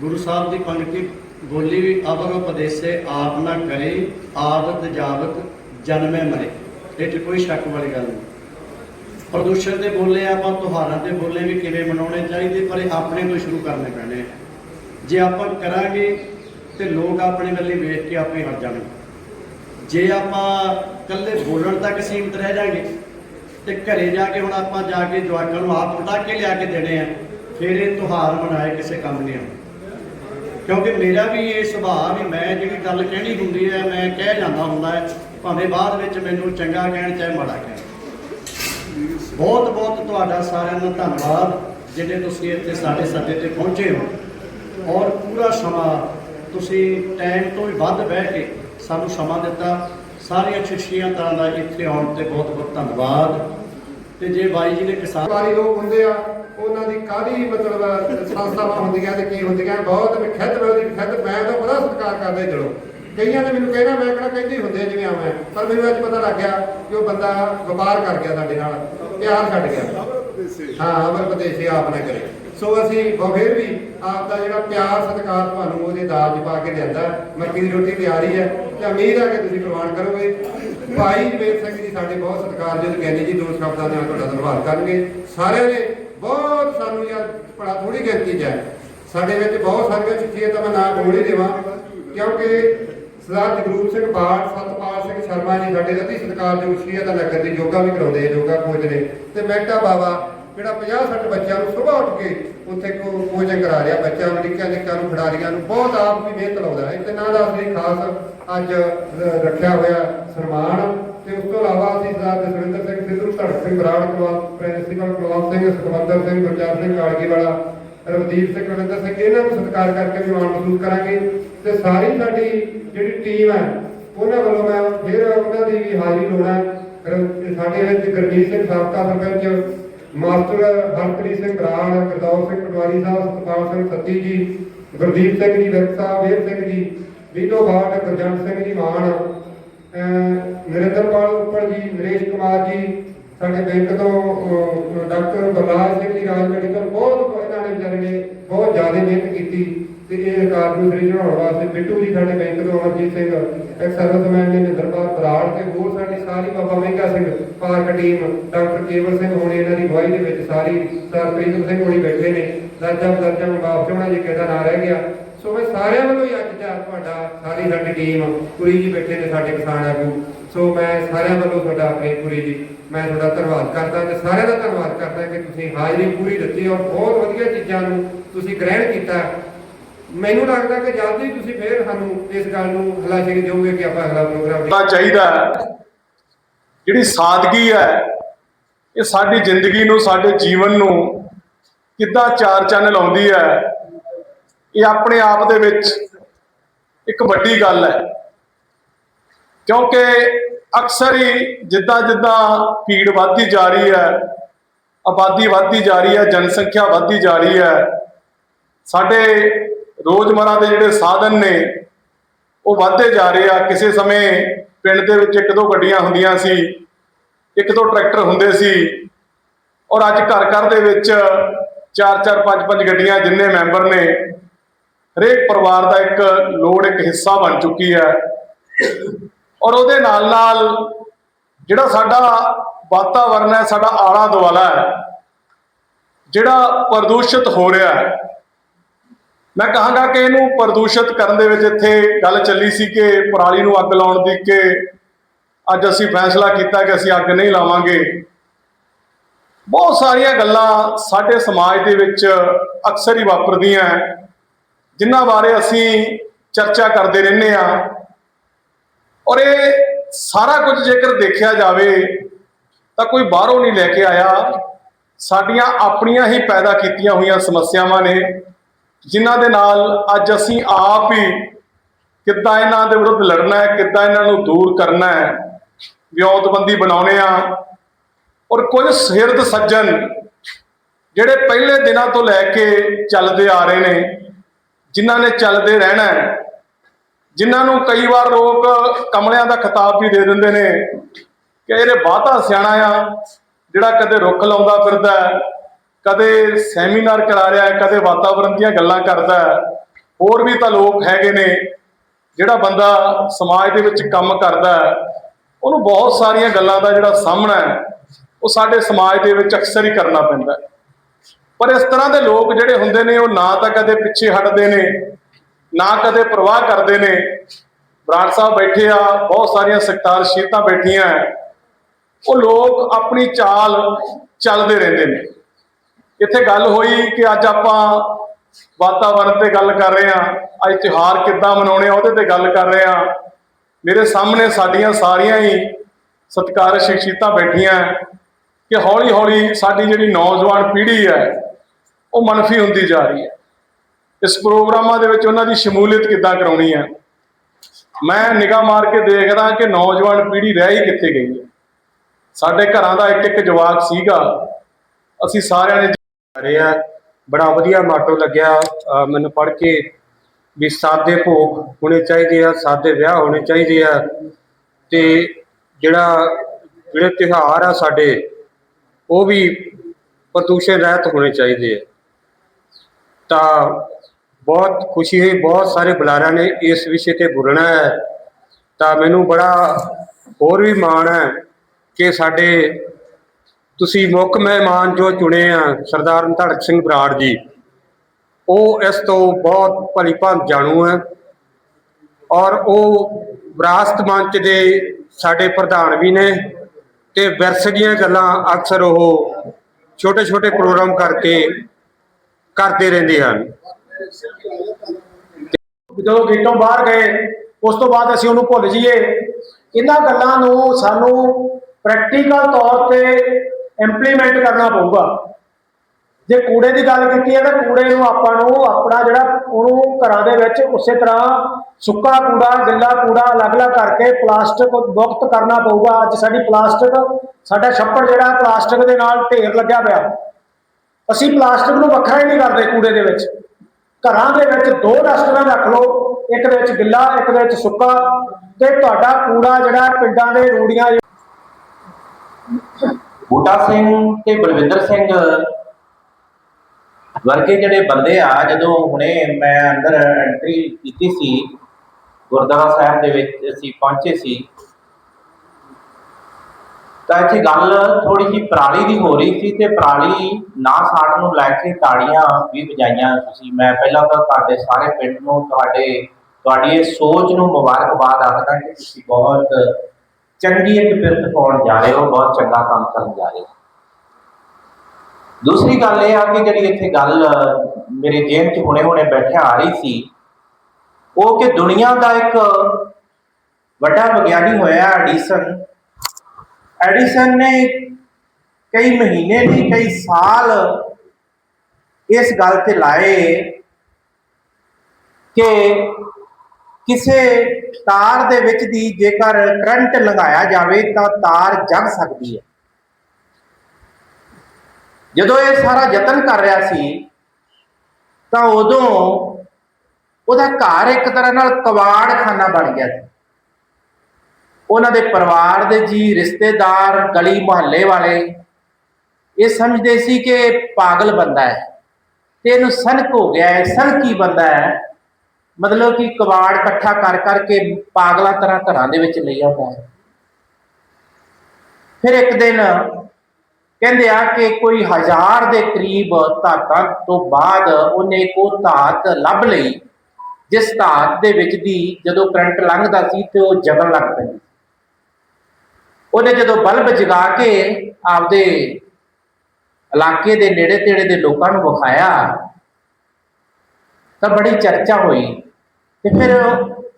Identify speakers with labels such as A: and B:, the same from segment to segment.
A: ਗੁਰੂ ਸਾਹਿਬ ਦੀ ਪੰਕਤੀ ਬੋਲੀ ਵੀ ਅਵਰ ਉਪਦੇਸੇ ਆਪ ਨਾ ਕਰੇ, ਆਦਤ ਜਾਵਤ ਜਨਮੇ ਮਰੇ। ਇਹ 'ਚ ਕੋਈ ਸ਼ੱਕ ਵਾਲੀ ਗੱਲ ਨਹੀਂ। ਪ੍ਰਦੂਸ਼ਣ ਦੇ ਬੋਲੇ ਆਪਾਂ, ਤਿਉਹਾਰਾਂ ਦੇ ਬੋਲੇ ਵੀ ਕਿਵੇਂ ਮਨਾਉਣੇ ਚਾਹੀਦੇ, ਪਰ ਇਹ ਆਪਣੇ ਤੋਂ ਸ਼ੁਰੂ ਕਰਨੇ ਪੈਣੇ ਆ। ਜੇ ਆਪਾਂ ਕਰਾਂਗੇ ਤੇ ਲੋਕ ਆਪਣੇ ਵੱਲੇ ਵੇਖ ਕੇ ਆਪੇ ਹਟ ਜਾਣਗੇ। ਜੇ ਆਪਾਂ ਇਕੱਲੇ ਬੋਲਣ ਤੱਕ ਸੀਮਿਤ ਰਹਿ ਜਾਾਂਗੇ ਤੇ ਘਰੇ ਜਾ ਕੇ ਹੁਣ ਆਪਾਂ ਜਾ ਕੇ ਜਵਾਕਾਂ ਨੂੰ ਆਪ ਪਟਾਕੇ ਲਿਆ ਕੇ ਦੇਣੇ ਆ, ਫਿਰ ਇਹ ਤਿਉਹਾਰ ਮਨਾਏ ਕਿਸੇ ਕੰਮ ਨਹੀਂ ਆਉਂਦਾ। ਕਿਉਂਕਿ ਮੇਰਾ ਵੀ ਇਹ ਸੁਭਾਅ ਵੀ ਮੈਂ ਜਿਹੜੀ ਗੱਲ ਕਹਿਣੀ ਹੁੰਦੀ ਹੈ, ਮੈਂ ਕਹਿ ਜਾਂਦਾ ਹੁੰਦਾ ਹੈ, ਭਾਵੇਂ ਬਾਅਦ ਵਿੱਚ ਮੈਨੂੰ ਚੰਗਾ ਕਹਿਣ ਚਾਹੇ ਮਾੜਾ ਕਹਿਣ। ਬਹੁਤ ਬਹੁਤ ਤੁਹਾਡਾ ਸਾਰਿਆਂ ਦਾ ਧੰਨਵਾਦ ਜਿਹੜੇ ਤੁਸੀਂ ਇੱਥੇ ਸਾਡੇ ਸੱਦੇ ਤੇ ਪਹੁੰਚੇ ਹੋ। ਔਰ ਪੂਰਾ ਸਮਾਂ ਤੁਸੀਂ ਟਾਈਮ ਤੋਂ ਵੀ ਵੱਧ ਬਹਿ ਕੇ ਸਾਨੂੰ ਸਮਾਂ ਦਿੱਤਾ। ਸਾਰੀਆਂ ਸ਼ਖਸੀਅਤਾਂ ਦਾ ਇੱਥੇ ਆਉਣ ਤੇ ਬਹੁਤ ਬਹੁਤ ਧੰਨਵਾਦ। ਤੇ ਜੇ ਬਾਈ ਜੀ ਨੇ ਕਿਸਾਨ
B: ਵਾਰੀ ਲੋਕ ਹੁੰਦੇ ਆ ਉਹਨਾਂ ਦੀ ਕਾਹਦੀ ਮਤਲਬ ਸੰਸਥਾਵਾਂ ਹੁੰਦੀਆਂ ਤੇ ਕੀ ਹੁੰਦੀਆਂ ਬਹੁਤ ਖਿੱਚ ਉਹਦੀ ਖਿੱਚ ਮੈਂ ਤਾਂ ਬੜਾ ਸਤਿਕਾਰ ਕਰਦਾ ਚਲੋ ਕਈਆਂ ਨੇ ਮੈਨੂੰ ਕਹਿਣਾ ਮੈਂ ਕਿਹੜਾ ਕਹਿੰਦੇ ਹੁੰਦੇ ਆ ਜਿਵੇਂ ਆ ਮੈਂ ਪਰ ਮੈਨੂੰ ਅੱਜ ਪਤਾ ਲੱਗ ਗਿਆ ਕਿ ਉਹ ਬੰਦਾ ਵਪਾਰ ਕਰ ਗਿਆ ਸਾਡੇ ਨਾਲ ਪਿਆਰ ਛੱਡ ਗਿਆ। ਹਾਂ ਅਮਰ ਪਦੇਸੀ ਆਪ ਨਾ ਕਰੇ। ਸੋ ਅਸੀਂ ਫਿਰ ਵੀ ਆਪ ਦਾ ਜਿਹੜਾ ਪਿਆਰ ਸਤਿਕਾਰ ਤੁਹਾਨੂੰ ਉਹਦੇ 'ਚ ਪਾ ਕੇ ਲਿਆਂਦਾ। ਮੱਕੀ ਦੀ ਰੋਟੀ ਤਿਆਰੀ ਹੈ ਤੇ ਉਮੀਦ ਹੈ ਕਿ ਤੁਸੀਂ ਪ੍ਰਵਾਨ ਕਰੋਗੇ। ਭਾਈ ਜਵੇਦ ਸਿੰਘ ਜੀ ਸਾਡੇ ਬਹੁਤ ਸਤਿਕਾਰਯੋਗ ਗਿਆਨੀ ਜੀ ਦੋ ਸ਼ਬਦਾਂ ਨਾਲ ਤੁਹਾਡਾ ਧੰਨਵਾਦ ਕਰਨਗੇ। ਸਾਰਿਆਂ ਨੇ ਬਹੁਤ ਸਾਨੂੰ ਯਾਰ ਬੜਾ ਥੋੜੀ ਗਿਣਤੀ 'ਚ ਸਾਡੇ ਵਿੱਚ ਬਹੁਤ ਸਾਰੀਆਂ ਸ਼ਖਸੀਅਤਾਂ ਮੈਂ ਨਾਮ ਬੋਲ ਹੀ ਦੇਵਾਂ, ਕਿਉਂਕਿ ਸਰਦਾਰ ਜਗਰੂਪ ਸਿੰਘ ਬਾੜ ਸਤਪਾਲ ਸਿੰਘ ਸ਼ਰਮਾ ਜੀ ਸਾਡੇ ਅਤੀ ਸਤਿਕਾਰਯੋਗ ਸ਼ਖਸੀਅਤ ਆ ਨਗਰ ਦੀ ਯੋਗਾ ਵੀ ਕਰਾਉਂਦੇ ਆ, ਯੋਗਾ ਕੋਚ ਨੇ ਤੇ ਮਹਿਤਾ ਬਾਬਾ ਜਿਹੜਾ 50 60 ਬੱਚਿਆਂ ਨੂੰ ਸਵੇਰ ਉੱਠ ਕੇ ਉੱਥੇ ਕੋਚਿੰਗ ਕਰਾ ਰਿਹਾ, ਬੱਚਿਆਂ ਨੂੰ ਨਿੱਕਿਆਂ ਨਿੱਕਿਆਂ ਨੂੰ ਖਿਡਾਰੀਆਂ ਨੂੰ, ਬਹੁਤ ਆਪ ਵੀ ਮਿਹਨਤ ਲਾਉਂਦਾ ਹੈ। ਤੇ ਨਾਂ ਦਾ ਅਸੀਂ ਖਾਸ ਅੱਜ ਰੱਖਿਆ ਹੋਇਆ ਸਨਮਾਨ ਤੇ ਉਸ ਤੋਂ ਇਲਾਵਾ ਅਸੀਂ ਸਰਦਾਰ ਜਸਵਿੰਦਰ ਸਿੰਘ ਸਿੱਧੂ, ਧੜਕ ਸਿੰਘ ਬਰਾੜ ਕਲਵਾਲ ਪ੍ਰਿੰਸੀਪਲ ਕਲਵਾਲ ਸਿੰਘ ਸੁਖਮੰਦਰ ਸਿੰਘ ਗੁਰਚਰਨ ਸਿੰਘ ਕਾਲਗੀ ਵਾਲਾ ਰਵਦੀਪ ਸਿੰਘ, ਰਵਿੰਦਰ ਸਿੰਘ, ਇਹਨਾਂ ਨੂੰ ਸਤਿਕਾਰ ਕਰਕੇ ਵੀ ਮਾਣ ਮਹਿਸੂਸ ਕਰਾਂਗੇ ਤੇ ਸਾਰੀ ਸਾਡੀ ਜਿਹੜੀ ਟੀਮ ਹੈ, ਉਹਨਾਂ ਵੱਲੋਂ ਮੈਂ ਫਿਰ ਉਹਨਾਂ ਦੀ ਵੀ ਹਾਜ਼ਰੀ ਲੋਣਾ ਸਾਡੇ ਵਿੱਚ ਗੁਰਜੀਤ ਸਿੰਘ ਸਾਬਕਾ ਸਰਪੰਚ, ਮਾਸਟਰ ਹਰਪ੍ਰੀਤ ਸਿੰਘ ਬਰਾੜ, ਗੁਰਦੌਰ ਸਿੰਘ ਪਟਵਾਰੀ ਸਾਹਿਬ, ਸਤਪਾਲ ਸਿੰਘ ਸੱਤੀ ਜੀ, ਗੁਰਦੀਪ ਸਿੰਘ ਜੀ, ਵਿਰਕ ਸਾਹਿਬ, ਵੀਰ ਸਿੰਘ ਜੀ ਵੀਨੋ ਬਾਟ, ਗੁਰਜੰਟ ਸਿੰਘ ਜੀ, ਮਾਨ ਨਰਿੰਦਰਪਾਲ ਉੱਪਰ ਜੀ ਨਰੇਸ਼ ਕੁਮਾਰ ਜੀ, ਸਾਡੇ ਬੈਂਕ ਤੋਂ ਡਾਕਟਰ ਬਲਰਾਜ ਸਿੰਘ ਜੀ, ਰਾਜ ਮੈਡੀਕਲ ਬਹੁਤ ਇਹਨਾਂ ਨੇ ਵਿਚਾਰੇ ਨੇ ਬਹੁਤ ਜ਼ਿਆਦਾ ਮਿਹਨਤ ਕੀਤੀ ਤੇ ਇਹ ਰਿਕਾਰਡ ਨੂੰ ਸਹੀ ਬਣਾਉਣ ਵਾਸਤੇ ਬਿੱਟੂ ਜੀ ਸਾਡੇ ਬੈਂਕ ਤੋਂ, ਅਮਰਜੀਤ ਸਿੰਘ ਐਕਸ ਸਰਵਿਸਮੈਨ ਨੇ ਨਿੰਦਰਪਾਲ ਬਰਾੜ ਤੇ ਹੋਰ ਸਾਡੀ ਸਾਰੀ ਬਾਬਾ ਮਹਿੰਗਾ ਸਿੰਘ ਪਾਰਕ ਟੀਮ ਡਾਕਟਰ ਕੇਵਲ ਸਿੰਘ ਹੋਣੀ ਇਹਨਾਂ ਦੀ ਅਗਵਾਈ ਦੇ ਵਿੱਚ ਸਾਰੀ, ਸਰਪ੍ਰੀਤ ਸਿੰਘ ਹੋਣੀ ਬੈਠੇ ਨੇ ਦਰਜਾ ਦਰਜਾ ਮੈਂ ਬਾਪ ਜੀ ਕਿਹਦਾ ਨਾਂ ਰਹਿ ਗਿਆ। ਸੋ ਮੈਂ ਸਾਰਿਆਂ ਵੱਲੋਂ ਹੀ ਅੱਜ ਦਾ ਤੁਹਾਡਾ ਸਾਰੀ ਸਾਡੀ ਟੀਮ ਪੁਰੀ ਜੀ ਬੈਠੇ ਨੇ ਸਾਡੇ ਕਿਸਾਨ ਆਗੂ। ਸੋ ਮੈਂ ਸਾਰਿਆਂ ਵੱਲੋਂ ਤੁਹਾਡਾ ਆਪਣੇ ਪੁਰੀ ਜੀ, ਮੈਂ ਤੁਹਾਡਾ ਧੰਨਵਾਦ ਕਰਦਾ ਤੇ ਸਾਰਿਆਂ ਦਾ ਧੰਨਵਾਦ ਕਰਦਾ ਕਿ ਤੁਸੀਂ ਹਾਜ਼ਰੀ ਪੂਰੀ ਦਿੱਤੀ ਔਰ ਬਹੁਤ ਵਧੀਆ ਚੀਜ਼ਾਂ ਨੂੰ ਤੁਸੀਂ ਗ੍ਰਹਿਣ ਕੀਤਾ। ਮੈਨੂੰ ਲੱਗਦਾ ਕਿ ਜਲਦੀ ਤੁਸੀਂ ਫੇਰ ਸਾਨੂੰ ਇਸ ਗੱਲ ਨੂੰ ਹਲਾਸ਼ੇਰੀ ਦਿਓਗੇ ਕਿ ਆਪਾਂ ਅਗਲਾ ਪ੍ਰੋਗਰਾਮ
C: ਚਾਹੀਦਾ ਜਿਹੜੀ ਸਾਦਗੀ ਹੈ, ਇਹ ਸਾਡੀ ਜ਼ਿੰਦਗੀ ਨੂੰ, ਸਾਡੇ ਜੀਵਨ ਨੂੰ ਕਿੱਦਾਂ ਚਾਰ ਚੰਨ ਲਾਉਂਦੀ ਹੈ ਇਹ ਆਪਣੇ ਆਪ ਦੇ ਵਿੱਚ ਇੱਕ ਵੱਡੀ ਗੱਲ ਹੈ। ਕਿਉਂਕਿ ਅਕਸਰ ਹੀ ਜਿੱਦਾਂ ਜਿੱਦਾਂ ਭੀੜ ਵੱਧਦੀ ਜਾ ਰਹੀ ਹੈ, ਆਬਾਦੀ ਵੱਧਦੀ ਜਾ ਰਹੀ ਹੈ, ਜਨਸੰਖਿਆ ਵੱਧਦੀ ਜਾ ਰਹੀ ਹੈ, ਸਾਡੇ ਰੋਜ਼ਮਰਾ ਦੇ ਜਿਹੜੇ ਸਾਧਨ ਨੇ, ਉਹ ਵੱਧਦੇ ਜਾ ਰਹੇ ਆ। ਕਿਸੇ ਸਮੇਂ ਪਿੰਡ ਦੇ ਵਿੱਚ ਇੱਕ ਦੋ ਗੱਡੀਆਂ ਹੁੰਦੀਆਂ ਸੀ, ਇੱਕ ਦੋ ਟਰੈਕਟਰ ਹੁੰਦੇ ਸੀ ਔਰ ਅੱਜ ਘਰ ਘਰ ਦੇ ਵਿੱਚ ਚਾਰ ਚਾਰ ਪੰਜ ਪੰਜ ਗੱਡੀਆਂ ਜਿੰਨੇ ਮੈਂਬਰ ਨੇ ਹਰੇਕ ਪਰਿਵਾਰ ਦਾ ਇੱਕ ਲੋੜ, ਇੱਕ ਹਿੱਸਾ ਬਣ ਚੁੱਕੀ ਹੈ। ਔਰ ਉਹਦੇ ਨਾਲ ਨਾਲ ਜਿਹੜਾ ਸਾਡਾ ਵਾਤਾਵਰਨ ਹੈ, ਸਾਡਾ ਆਲਾ ਦੁਆਲਾ ਹੈ, ਜਿਹੜਾ ਪ੍ਰਦੂਸ਼ਿਤ ਹੋ ਰਿਹਾ ਹੈ। ਮੈਂ ਕਹਾਂਗਾ ਕਿ ਇਹਨੂੰ ਪ੍ਰਦੂਸ਼ਿਤ ਕਰਨ ਦੇ ਵਿੱਚ ਇੱਥੇ ਗੱਲ ਚੱਲੀ ਸੀ ਕਿ ਪਰਾਲੀ ਨੂੰ ਅੱਗ ਲਾਉਣ ਦੀ ਕਿ ਅੱਜ ਅਸੀਂ ਫੈਸਲਾ ਕੀਤਾ ਕਿ ਅਸੀਂ ਅੱਗ ਨਹੀਂ ਲਾਵਾਂਗੇ। ਬਹੁਤ ਸਾਰੀਆਂ ਗੱਲਾਂ ਸਾਡੇ ਸਮਾਜ ਦੇ ਵਿੱਚ ਅਕਸਰ ਹੀ ਵਾਪਰਦੀਆਂ। ਜਿਨ੍ਹਾਂ ਬਾਰੇ ਅਸੀਂ ਚਰਚਾ ਕਰਦੇ ਰਹਿੰਦੇ ਆ ਔਰ ਇਹ ਸਾਰਾ ਕੁਝ ਜੇਕਰ ਦੇਖਿਆ ਜਾਵੇ, ਤਾਂ ਕੋਈ ਬਾਹਰੋਂ ਨਹੀਂ ਲੈ ਕੇ ਆਇਆ। ਸਾਡੀਆਂ ਆਪਣੀਆਂ ਹੀ ਪੈਦਾ ਕੀਤੀਆਂ ਹੋਈਆਂ ਸਮੱਸਿਆਵਾਂ ਨੇ, ਜਿਨ੍ਹਾਂ ਦੇ ਨਾਲ ਅੱਜ ਅਸੀਂ ਆਪ ਹੀ ਕਿੱਦਾਂ ਇਹਨਾਂ ਦੇ ਵਿਰੁੱਧ ਲੜਨਾ ਹੈ, ਕਿੱਦਾਂ ਇਹਨਾਂ ਨੂੰ ਦੂਰ ਕਰਨਾ ਹੈ, ਵਿਉਂਤਬੰਦੀ ਬਣਾਉਣੇ ਆ ਔਰ ਕੁਝ ਸਿਰਦ ਸੱਜਣ ਜਿਹੜੇ ਪਹਿਲੇ ਦਿਨਾਂ ਤੋਂ ਲੈ ਕੇ ਚੱਲਦੇ ਆ ਰਹੇ ਨੇ ਜਿਨ੍ਹਾਂ ਨੇ ਚੱਲਦੇ ਰਹਿਣਾ ਹੈ, ਜਿਨ੍ਹਾਂ ਨੂੰ ਕਈ ਵਾਰ ਲੋਕ ਕਮਲਿਆਂ ਦਾ ਖਿਤਾਬ ਵੀ ਦੇ ਦਿੰਦੇ ਨੇ ਕਿ ਇਹਦੇ ਬਾਤਾ ਸਿਆਣਾ ਆ, ਜਿਹੜਾ ਕਦੇ ਰੁੱਖ ਲਾਉਂਦਾ ਫਿਰਦਾ ਕਦੇ ਸੈਮੀਨਾਰ ਕਰਾ ਰਿਹਾ ਹੈ, ਕਦੇ ਵਾਤਾਵਰਣ ਦੀਆਂ ਗੱਲਾਂ ਕਰਦਾ ਹੋਰ ਵੀ ਤਾਂ ਲੋਕ ਹੈਗੇ ਨੇ, ਜਿਹੜਾ ਬੰਦਾ ਸਮਾਜ ਦੇ ਵਿੱਚ ਕੰਮ ਕਰਦਾ ਉਹਨੂੰ ਬਹੁਤ ਸਾਰੀਆਂ ਗੱਲਾਂ ਦਾ ਜਿਹੜਾ ਸਾਹਮਣਾ ਹੈ, ਉਹ ਸਾਡੇ ਸਮਾਜ ਦੇ ਵਿੱਚ ਅਕਸਰ ਹੀ ਕਰਨਾ ਪੈਂਦਾ ਹੈ। ਪਰ ਇਸ ਤਰ੍ਹਾਂ ਦੇ ਲੋਕ ਜਿਹੜੇ ਹੁੰਦੇ ਨੇ, ਉਹ ਨਾ ਤਾਂ ਕਦੇ ਪਿੱਛੇ ਹਟਦੇ ਨੇ, ਨਾ ਕਦੇ ਪ੍ਰਵਾਹ ਕਰਦੇ ਨੇ। ਬਰਾੜ ਸਾਹਿਬ ਬੈਠੇ ਆ, ਬਹੁਤ ਸਾਰੀਆਂ ਸਖਤਾਰ ਸ਼ੀਤਾਂ ਬੈਠੀਆਂ ਉਹ ਲੋਕ ਆਪਣੀ ਚਾਲ ਚੱਲਦੇ ਰਹਿੰਦੇ ਨੇ। ਇੱਥੇ ਗੱਲ ਹੋਈ ਕਿ ਅੱਜ ਆਪਾਂ ਵਾਤਾਵਰਣ ਤੇ ਗੱਲ ਕਰ ਰਹੇ ਹਾਂ, ਅੱਜ ਤਿਉਹਾਰ ਕਿੱਦਾਂ ਮਨਾਉਣੇ ਆ, ਉਹਦੇ ਤੇ ਗੱਲ ਕਰ ਰਹੇ ਹਾਂ। ਮੇਰੇ ਸਾਹਮਣੇ ਸਾਡੀਆਂ ਸਾਰੀਆਂ ਹੀ ਸਤਿਕਾਰ ਸ਼ਖਸੀਅਤਾਂ ਬੈਠੀਆਂ ਕਿ ਹੌਲੀ ਹੌਲੀ ਸਾਡੀ ਜਿਹੜੀ ਨੌਜਵਾਨ ਪੀੜ੍ਹੀ ਹੈ ਉਹ ਮਨਫੀ ਹੁੰਦੀ ਜਾ ਰਹੀ ਹੈ। ਇਸ ਪ੍ਰੋਗਰਾਮਾਂ ਦੇ ਵਿੱਚ ਉਹਨਾਂ ਦੀ ਸ਼ਮੂਲੀਅਤ ਕਿੱਦਾਂ ਕਰਾਉਣੀ ਹੈ? ਮੈਂ ਨਿਗਾਹ ਮਾਰ ਕੇ ਦੇਖਦਾ ਕਿ ਨੌਜਵਾਨ ਪੀੜ੍ਹੀ ਰਹਿ ਹੀ ਕਿੱਥੇ ਗਈ ਹੈ। ਸਾਡੇ ਘਰਾਂ ਦਾ ਇੱਕ ਇੱਕ ਜਵਾਕ ਸੀਗਾ। ਅਸੀਂ ਸਾਰਿਆਂ ਨੇ
D: ਰਹੇ ਆ ਬੜਾ ਵਧੀਆ ਮਾਟੋ ਲੱਗਿਆ। ਮੈਨੂੰ ਪੜ੍ਹ ਕੇ ਵੀ ਸਾਦੇ ਭੋਗ ਹੋਣੇ ਚਾਹੀਦੇ ਆ, ਸਾਦੇ ਵਿਆਹ ਹੋਣੇ ਚਾਹੀਦੇ ਆ। ਤੇ ਜਿਹੜਾ, ਜਿਹੜੇ ਤਿਉਹਾਰ ਆ ਸਾਡੇ, ਉਹ ਵੀ ਪ੍ਰਦੂਸ਼ਣ ਰਹਿਤ ਹੋਣੇ ਚਾਹੀਦੇ ਆ। ਤਾਂ ਬਹੁਤ ਖੁਸ਼ੀ ਹੋਈ, ਬਹੁਤ ਸਾਰੇ ਬੁਲਾਰਿਆਂ ਨੇ ਇਸ ਵਿਸ਼ੇ ਤੇ ਬੋਲਣਾ ਹੈ। ਤਾਂ ਮੈਨੂੰ ਬੜਾ ਹੋਰ ਵੀ ਮਾਣ ਹੈ ਕਿ ਸਾਡੇ ਤੁਸੀਂ ਮੁੱਖ ਮਹਿਮਾਨ ਜੋ ਚੁਣੇ ਆ, ਸਰਦਾਰ ਧੜਕ ਸਿੰਘ ਬਰਾੜ ਜੀ, ਉਹ ਇਸ ਤੋਂ ਬਹੁਤ ਭਲੀ ਭਾਂਤ ਜਾਣੂ ਹੈ ਔਰ ਉਹ ਵਿਰਾਸਤ ਮੰਚ ਦੇ ਸਾਡੇ ਪ੍ਰਧਾਨ ਵੀ ਨੇ ਤੇ ਵਿਰਸੇ ਦੀਆਂ ਗੱਲਾਂ ਅਕਸਰ ਉਹ ਛੋਟੇ ਛੋਟੇ ਪ੍ਰੋਗਰਾਮ ਕਰਕੇ ਕਰਦੇ ਰਹਿੰਦੇ ਹਨ।
E: ਜਦੋਂ ਗੇਟੋਂ ਬਾਹਰ ਗਏ, ਉਸ ਤੋਂ ਬਾਅਦ ਅਸੀਂ ਉਹਨੂੰ ਭੁੱਲ ਜਾਈਏ। ਇਹਨਾਂ ਗੱਲਾਂ ਨੂੰ ਸਾਨੂੰ ਪ੍ਰੈਕਟੀਕਲ ਤੌਰ ਤੇ ਇੰਪਲੀਮੈਂਟ ਕਰਨਾ ਪਊਗਾ। ਜੇ ਕੂੜੇ ਦੀ ਗੱਲ ਕੀਤੀ ਹੈ, ਤਾਂ ਕੂੜੇ ਨੂੰ ਆਪਾਂ ਨੂੰ ਆਪਣਾ ਜਿਹੜਾ ਉਹਨੂੰ ਘਰਾਂ ਦੇ ਵਿੱਚ ਉਸੇ ਤਰ੍ਹਾਂ ਸੁੱਕਾ ਕੂੜਾ, ਗਿੱਲਾ ਕੂੜਾ ਅਲੱਗ-ਅਲੱਗ ਕਰਕੇ ਪਲਾਸਟਿਕ ਮੁਕਤ ਕਰਨਾ ਪਊਗਾ। ਅੱਜ ਸਾਡੀ ਪਲਾਸਟਿਕ, ਸਾਡਾ ਛੱਪੜ ਜਿਹੜਾ ਪਲਾਸਟਿਕ ਦੇ ਨਾਲ ਢੇਰ ਲੱਗਿਆ ਪਿਆ। ਅਸੀਂ ਪਲਾਸਟਿਕ ਨੂੰ ਵੱਖਰਾ ਹੀ ਨਹੀਂ ਕਰਦੇ ਕੂੜੇ ਦੇ ਵਿੱਚ। ਘਰਾਂ ਦੇ ਵਿੱਚ ਦੋ ਡਸਟਬਿਨ ਰੱਖ ਲਓ, ਇੱਕ ਦੇ ਵਿੱਚ ਗਿੱਲਾ, ਇੱਕ ਦੇ ਵਿੱਚ ਸੁੱਕਾ ਤੇ ਤੁਹਾਡਾ ਕੂੜਾ ਜਿਹੜਾ ਪਿੰਡਾਂ ਦੇ ਰੂੜੀਆਂ
F: ਬੂਟਾ ਸਿੰਘ ਤੇ ਬਲਵਿੰਦਰ ਸਿੰਘ ਵਰਗੇ ਜਿਹੜੇ ਬੰਦੇ ਆ, ਜਦੋਂ ਹੁਣੇ ਮੈਂ ਅੰਦਰ ਐਂਟਰੀ ਕੀਤੀ ਸੀ, ਗੁਰਦੁਆਰਾ ਸਾਹਿਬ ਦੇ ਵਿੱਚ ਅਸੀਂ ਪਹੁੰਚੇ ਸੀ ਤਾਂ ਇੱਥੇ ਗੱਲ ਥੋੜੀ ਜਿਹੀ ਪਰਾਲੀ ਦੀ ਹੋ ਰਹੀ ਸੀ ਤੇ ਪਰਾਲੀ ਨਾ ਸਾੜ ਨੂੰ ਲੈ ਕੇ ਤਾੜੀਆਂ ਵੀ ਵਜਾਈਆਂ ਤੁਸੀਂ। ਮੈਂ ਪਹਿਲਾਂ ਤਾਂ ਤੁਹਾਡੇ ਸਾਰੇ ਪਿੰਡ ਨੂੰ, ਤੁਹਾਡੇ, ਤੁਹਾਡੀ ਇਹ ਸੋਚ ਨੂੰ ਮੁਬਾਰਕਬਾਦ ਆਖਦਾ ਕਿ ਤੁਸੀਂ ਬਹੁਤ ਚੰਗੀ ਇੱਕ ਪਿਰਤ ਪਾਉਣ ਜਾ ਰਹੇ ਹੋ, ਬਹੁਤ ਚੰਗਾ ਕੰਮ ਕਰਨ ਜਾ ਰਹੇ ਹੋ। ਦੂਸਰੀ ਗੱਲ ਇਹ ਆ ਕਿ ਜਿਹੜੀ ਇੱਥੇ ਗੱਲ ਮੇਰੇ ਜੇਬ 'ਚ ਹੁਣੇ ਹੁਣੇ ਬੈਠਿਆ ਆ ਰਹੀ ਸੀ, ਉਹ ਕਿ ਦੁਨੀਆ ਦਾ ਇੱਕ ਵੱਡਾ ਵਿਗਿਆਨੀ ਹੋਇਆ ਐਡੀਸਨ ਐਡੀਸਨ ਨੇ ਕਈ ਮਹੀਨੇ ਨਹੀਂ ਕਈ ਸਾਲ ਇਸ ਗੱਲ ਤੇ ਲਾਏ ਕਿ ਕਿਸੇ ਤਾਰ ਦੇ ਵਿੱਚ ਦੀ ਜੇਕਰ ਕਰੰਟ ਲਗਾਇਆ ਜਾਵੇ ਤਾਂ ਤਾਰ ਜਗ ਸਕਦੀ ਹੈ। ਜਦੋਂ ਇਹ ਸਾਰਾ ਯਤਨ ਕਰ ਰਿਹਾ ਸੀ, ਤਾਂ ਉਦੋਂ ਉਹਦਾ ਘਰ ਇੱਕ ਤਰ੍ਹਾਂ ਨਾਲ ਕਵਾੜਖਾਨਾ ਬਣ ਗਿਆ ਸੀ। ਉਹਨਾਂ ਦੇ ਪਰਿਵਾਰ ਦੇ ਜੀ, ਰਿਸ਼ਤੇਦਾਰ, ਗਲੀ ਮੁਹੱਲੇ ਵਾਲੇ, ਇਹ ਸਮਝਦੇ ਸੀ ਕਿ ਪਾਗਲ ਬੰਦਾ ਹੈ ਤੇ ਇਹਨੂੰ ਸਨਕ ਹੋ ਗਿਆ ਹੈ, ਸਨਕੀ ਬੰਦਾ ਹੈ। ਮਤਲਬ ਕਿ ਕਬਾੜ ਇਕੱਠਾ ਕਰ ਕਰਕੇ ਪਾਗਲਾ ਤਰ੍ਹਾਂ ਘਰਾਂ ਦੇ ਵਿੱਚ ਲਈ ਆਉਂਦਾ ਹੈ। ਫਿਰ ਇੱਕ ਦਿਨ ਕਹਿੰਦੇ ਆ ਕਿ ਕੋਈ ਹਜ਼ਾਰ ਦੇ ਕਰੀਬ ਧਾਤਾਂ ਤੋਂ ਬਾਅਦ ਉਹਨੇ ਇੱਕ ਉਹ ਧਾਤ ਲੱਭ ਲਈ, ਜਿਸ ਧਾਤ ਦੇ ਵਿੱਚ ਦੀ ਜਦੋਂ ਕਰੰਟ ਲੰਘਦਾ ਸੀ ਤੇ ਉਹ ਜਗਣ ਲੱਗ ਪੈਂਦੀ ਉਹਨੇ ਜਦੋਂ ਬਲਬ ਜਗਾ ਕੇ ਆਪਦੇ ਇਲਾਕੇ ਦੇ ਨੇੜੇ ਤੇੜੇ ਦੇ ਲੋਕਾਂ ਨੂੰ ਵਿਖਾਇਆ, ਤਾਂ ਬੜੀ ਚਰਚਾ ਹੋਈ ਤੇ ਫਿਰ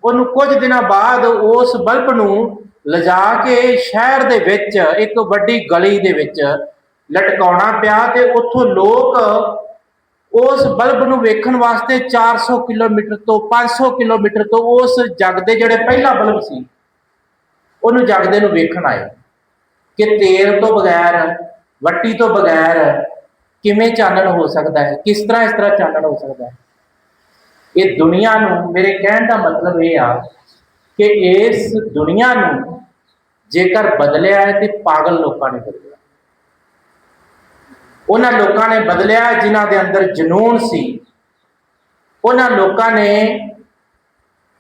F: ਉਹਨੂੰ ਕੁਝ ਦਿਨਾਂ ਬਾਅਦ ਉਸ ਬਲਬ ਨੂੰ ਲਿਜਾ ਕੇ ਸ਼ਹਿਰ ਦੇ ਵਿੱਚ ਇੱਕ ਵੱਡੀ ਗਲੀ ਦੇ ਵਿੱਚ ਲਟਕਾਉਣਾ ਪਿਆ ਤੇ ਉੱਥੋਂ ਲੋਕ ਉਸ ਬਲਬ ਨੂੰ ਵੇਖਣ ਵਾਸਤੇ 400 ਕਿਲੋਮੀਟਰ ਤੋਂ 500 ਕਿਲੋਮੀਟਰ ਤੋਂ ਉਸ ਜਗਦੇ ਜਿਹੜੇ ਪਹਿਲਾ ਬਲਬ ਸੀ ਉਹਨੂੰ ਜਗਦੇ ਨੂੰ ਵੇਖਣ ਆਏ ਕਿ ਤੇਲ ਤੋਂ ਬਗੈਰ, ਵੱਟੀ ਤੋਂ ਬਗੈਰ ਕਿਵੇਂ ਚਾਨਣ ਹੋ ਸਕਦਾ ਹੈ, ਕਿਸ ਤਰ੍ਹਾਂ ਇਸ ਤਰ੍ਹਾਂ ਚਾਨਣ ਹੋ ਸਕਦਾ ਹੈ। ਇਹ ਦੁਨੀਆ ਨੂੰ, ਮੇਰੇ ਕਹਿਣ ਦਾ ਮਤਲਬ ਇਹ ਆ ਕਿ ਇਸ ਦੁਨੀਆ ਨੂੰ ਜੇਕਰ ਬਦਲਿਆ ਹੈ ਤੇ ਪਾਗਲ ਲੋਕਾਂ ਨੇ ਬਦਲਿਆ। ਉਹਨਾਂ ਲੋਕਾਂ ਨੇ ਬਦਲਿਆ ਜਿਨ੍ਹਾਂ ਦੇ ਅੰਦਰ ਜਨੂਨ ਸੀ। ਉਹਨਾਂ ਲੋਕਾਂ ਨੇ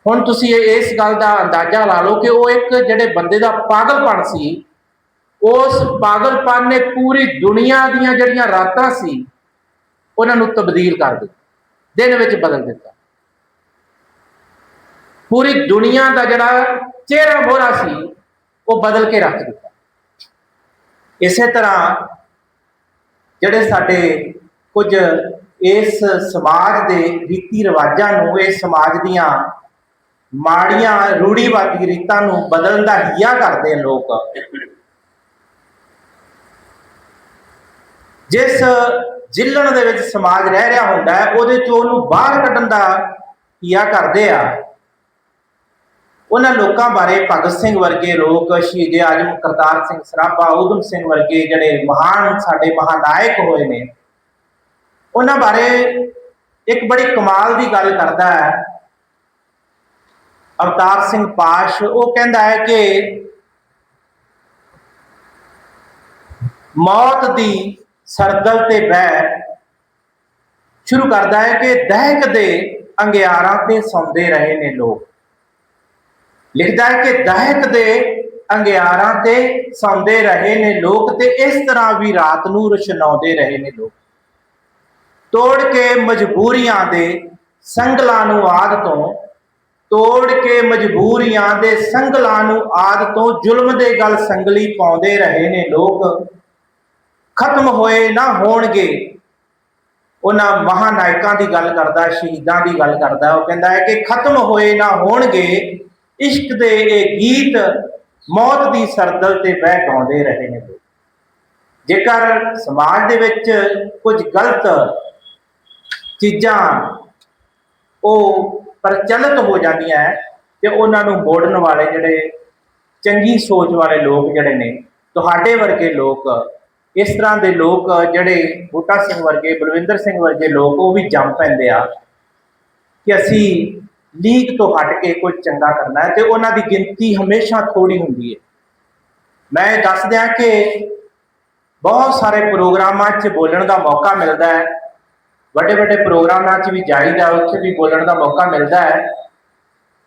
F: ਹੁਣ ਤੁਸੀਂ ਇਸ ਗੱਲ ਦਾ ਅੰਦਾਜ਼ਾ ਲਾ ਲਓ ਕਿ ਉਹ ਇੱਕ ਜਿਹੜੇ ਬੰਦੇ ਦਾ ਪਾਗਲਪਣ ਸੀ, ਉਸ ਪਾਗਲਪਣ ਨੇ ਪੂਰੀ ਦੁਨੀਆ ਦੀਆਂ ਜਿਹੜੀਆਂ ਰਾਤਾਂ ਸੀ, ਉਹਨਾਂ ਨੂੰ ਤਬਦੀਲ ਕਰ ਦਿੱਤਾ, ਦਿਨ ਵਿੱਚ ਬਦਲ ਦਿੱਤਾ। ਪੂਰੀ ਦੁਨੀਆ ਦਾ ਜਿਹੜਾ ਚਿਹਰਾ ਮੋਹਰਾ ਸੀ, ਉਹ ਬਦਲ ਕੇ ਰੱਖ ਦਿੱਤਾ। ਇਸੇ ਤਰ੍ਹਾਂ ਜਿਹੜੇ ਸਾਡੇ ਕੁਝ ਇਸ ਸਮਾਜ ਦੇ ਰੀਤੀ ਰਿਵਾਜਾਂ ਨੂੰ, ਇਸ ਸਮਾਜ ਦੀਆਂ ਮਾੜੀਆਂ ਰੂੜੀਵਾਦੀ ਰੀਤਾਂ ਨੂੰ ਬਦਲਣ ਦਾ ਹਿਆ ਕਰਦੇ ਲੋਕ। ਜਿਸ ਜਿੱਲਣ ਦੇ ਵਿੱਚ ਸਮਾਜ ਰਹਿ ਰਿਹਾ ਹੁੰਦਾ ਹੈ, ਉਹਦੇ ਚੋਂ ਉਹਨੂੰ ਬਾਹਰ ਕੱਢਣ ਦਾ ਹਿਆ ਕਰਦੇ ਆ। ਉਹਨਾਂ ਲੋਕਾਂ ਬਾਰੇ ਭਗਤ ਸਿੰਘ ਵਰਗੇ ਲੋਕ, ਸ਼ਹੀਦ ਆਜਮ ਕਰਤਾਰ ਸਿੰਘ ਸਰਾਭਾ, ਊਧਮ ਸਿੰਘ ਵਰਗੇ ਜਿਹੜੇ ਮਹਾਨ ਸਾਡੇ ਮਹਾਨਾਇਕ ਹੋਏ ਨੇ, ਉਹਨਾਂ ਬਾਰੇ ਇੱਕ ਬੜੀ ਕਮਾਲ ਦੀ ਗੱਲ ਕਰਦਾ ਹੈ। ਅਵਤਾਰ ਸਿੰਘ ਪਾਸ਼, ਉਹ ਕਹਿੰਦਾ ਹੈ ਕਿ ਮੌਤ ਦੀ ਸਰਦਲ ਤੇ ਬਹਿ ਸ਼ੁਰੂ ਕਰਦਾ ਹੈ ਕਿ ਦਹਿਕ ਦੇ ਅੰਗਿਆਰਾਂ ਤੇ ਸੌਂਦੇ ਰਹੇ ਨੇ ਲੋਕ। ਲਿਖਦਾ ਹੈ ਕਿ ਦਹਿਕ ਦੇ ਅੰਗਿਆਰਾਂ ਤੇ ਸੌਂਦੇ ਰਹੇ ਨੇ ਲੋਕ ਤੇ ਇਸ ਤਰ੍ਹਾਂ ਵੀ ਰਾਤ ਨੂੰ ਰੁਸ਼ਨਾਉਂਦੇ ਰਹੇ ਨੇ ਲੋਕ। ਤੋੜ ਕੇ ਮਜਬੂਰੀਆਂ ਦੇ ਸੰਗਲਾਂ ਨੂੰ ਆਦ ਤੋਂ ਤੋੜ ਕੇ ਮਜਬੂਰੀਆਂ ਦੇ ਸੰਗਲਾਂ ਨੂੰ ਆਦ ਤੋਂ ਜ਼ੁਲਮ ਦੇ ਗਲ ਸੰਗਲੀ ਪਾਉਂਦੇ ਰਹੇ ਨੇ ਲੋਕ। ਖਤਮ ਹੋਏ ਨਾ ਹੋਣਗੇ। ਉਹਨਾਂ ਮਹਾਨਾਇਕਾਂ ਦੀ ਗੱਲ ਕਰਦਾ, ਸ਼ਹੀਦਾਂ ਦੀ ਗੱਲ ਕਰਦਾ। ਉਹ ਕਹਿੰਦਾ ਹੈ ਕਿ ਖਤਮ ਹੋਏ ਨਾ ਹੋਣਗੇ। ਇਸ਼ਕ ਦੇ ਇਹ ਗੀਤ ਮੌਤ ਦੀ ਸਰਦਲ ਤੇ ਬਹਿ ਗਾਉਂਦੇ ਰਹੇ ਨੇ ਜੇਕਰ ਸਮਾਜ ਦੇ ਵਿੱਚ ਕੁਝ ਗਲਤ ਚੀਜ਼ਾਂ ਉਹ ਪ੍ਰਚਲਿਤ ਹੋ ਜਾਂਦੀਆਂ ਹੈ ਤੇ ਉਹਨਾਂ ਨੂੰ ਮੋੜਨ ਵਾਲੇ ਜਿਹੜੇ ਚੰਗੀ ਸੋਚ ਵਾਲੇ ਲੋਕ ਜਿਹੜੇ ਨੇ, ਤੁਹਾਡੇ ਵਰਗੇ ਲੋਕ, ਇਸ ਤਰ੍ਹਾਂ ਦੇ ਲੋਕ ਜਿਹੜੇ ਬੂਟਾ ਸਿੰਘ ਵਰਗੇ, ਬਲਵਿੰਦਰ ਸਿੰਘ ਵਰਗੇ ਲੋਕ, ਉਹ ਵੀ ਜੰਮ ਪੈਂਦੇ ਆ ਕਿ ਅਸੀਂ ਲੀਗ ਤੋਂ ਹਟ ਕੇ ਕੁਝ ਚੰਗਾ ਕਰਨਾ ਹੈ ਤੇ ਉਹਨਾਂ ਦੀ ਗਿਣਤੀ ਹਮੇਸ਼ਾ ਥੋੜੀ ਹੁੰਦੀ ਹੈ। ਮੈਂ ਇਹ ਦੱਸ ਦਿਆਂ ਕਿ ਬਹੁਤ ਸਾਰੇ ਪ੍ਰੋਗਰਾਮਾਂ 'ਚ ਬੋਲਣ ਦਾ ਮੌਕਾ ਮਿਲਦਾ ਹੈ। ਵੱਡੇ ਵੱਡੇ ਪ੍ਰੋਗਰਾਮਾਂ 'ਚ ਵੀ ਜਾਈਦਾ, ਉੱਥੇ ਵੀ ਬੋਲਣ ਦਾ ਮੌਕਾ ਮਿਲਦਾ ਹੈ।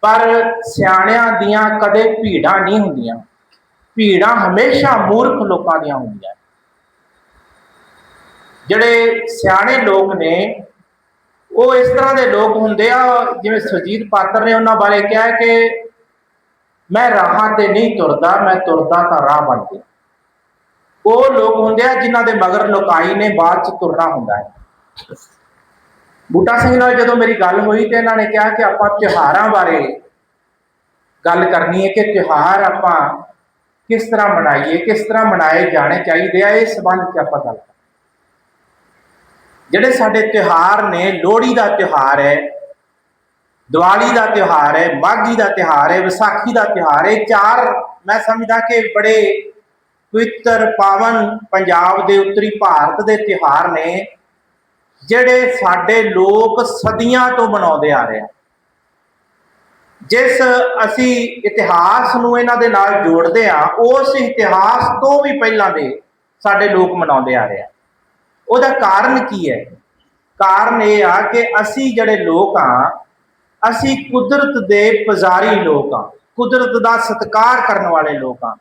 F: ਪਰ ਸਿਆਣਿਆਂ ਦੀਆਂ ਕਦੇ ਭੀੜਾਂ ਨਹੀਂ ਹੁੰਦੀਆਂ। ਭੀੜਾਂ ਹਮੇਸ਼ਾ ਮੂਰਖ ਲੋਕਾਂ ਦੀਆਂ ਹੁੰਦੀਆਂ ਜਿਹੜੇ ਸਿਆਣੇ ਲੋਕ ਨੇ, ਉਹ ਇਸ ਤਰ੍ਹਾਂ ਦੇ ਲੋਕ ਹੁੰਦੇ ਆ, ਜਿਵੇਂ ਸੁਰਜੀਤ ਪਾਤਰ ਨੇ ਉਹਨਾਂ ਬਾਰੇ ਕਿਹਾ ਕਿ ਮੈਂ ਰਾਹਾਂ ਤੇ ਨਹੀਂ ਤੁਰਦਾ, ਮੈਂ ਤੁਰਦਾ ਤਾਂ ਰਾਹ ਬਣ ਗਿਆ। ਉਹ ਲੋਕ ਹੁੰਦੇ ਆ ਜਿਨ੍ਹਾਂ ਦੇ ਮਗਰ ਲੋਕਾਈ ਨੇ ਬਾਅਦ ਚ ਤੁਰਨਾ ਹੁੰਦਾ ਹੈ। ਬੂਟਾ ਸਿੰਘ ਨਾਲ ਜਦੋਂ ਮੇਰੀ ਗੱਲ ਹੋਈ ਤੇ ਇਹਨਾਂ ਨੇ ਕਿਹਾ ਕਿ ਆਪਾਂ ਤਿਉਹਾਰਾਂ ਬਾਰੇ ਗੱਲ ਕਰਨੀ ਹੈ ਕਿ ਤਿਉਹਾਰ ਆਪਾਂ ਕਿਸ ਤਰ੍ਹਾਂ ਮਨਾਈਏ, ਕਿਸ ਤਰ੍ਹਾਂ ਮਨਾਏ ਜਾਣੇ ਚਾਹੀਦੇ ਆ, ਇਸ ਸੰਬੰਧ 'ਚ ਆਪਾਂ ਗੱਲ ਜਿਹੜੇ ਸਾਡੇ ਤਿਉਹਾਰ ਨੇ, ਲੋਹੜੀ ਦਾ ਤਿਉਹਾਰ ਹੈ, ਦੀਵਾਲੀ ਦਾ ਤਿਉਹਾਰ ਹੈ, ਮਾਘੀ ਦਾ ਤਿਉਹਾਰ ਹੈ, ਵਿਸਾਖੀ ਦਾ ਤਿਉਹਾਰ ਹੈ ਚਾਰ ਮੈਂ ਸਮਝਦਾ ਕਿ ਬੜੇ ਪਵਿੱਤਰ ਪਾਵਨ ਪੰਜਾਬ ਦੇ ਉੱਤਰੀ ਭਾਰਤ ਦੇ ਤਿਉਹਾਰ ਨੇ। ਜਿਹੜੇ ਸਾਡੇ ਲੋਕ ਸਦੀਆਂ ਤੋਂ ਮਨਾਉਂਦੇ ਆ ਰਹੇ ਆ। ਜਿਸ ਅਸੀਂ ਇਤਿਹਾਸ ਨੂੰ ਇਹਨਾਂ ਦੇ ਨਾਲ ਜੋੜਦੇ ਆ, ਉਸ ਇਤਿਹਾਸ ਤੋਂ ਵੀ ਪਹਿਲਾਂ ਦੇ ਸਾਡੇ ਲੋਕ ਮਨਾਉਂਦੇ ਆ ਰਹੇ ਆ। ਉਹਦਾ ਕਾਰਨ ਕੀ ਹੈ? ਕਾਰਨ ਇਹ ਆ ਕਿ ਅਸੀਂ ਜਿਹੜੇ ਲੋਕ ਆ, ਅਸੀਂ ਕੁਦਰਤ ਦੇ ਪੁਜਾਰੀ ਲੋਕ ਆ, ਕੁਦਰਤ ਦਾ ਸਤਿਕਾਰ ਕਰਨ ਵਾਲੇ ਲੋਕ ਆ।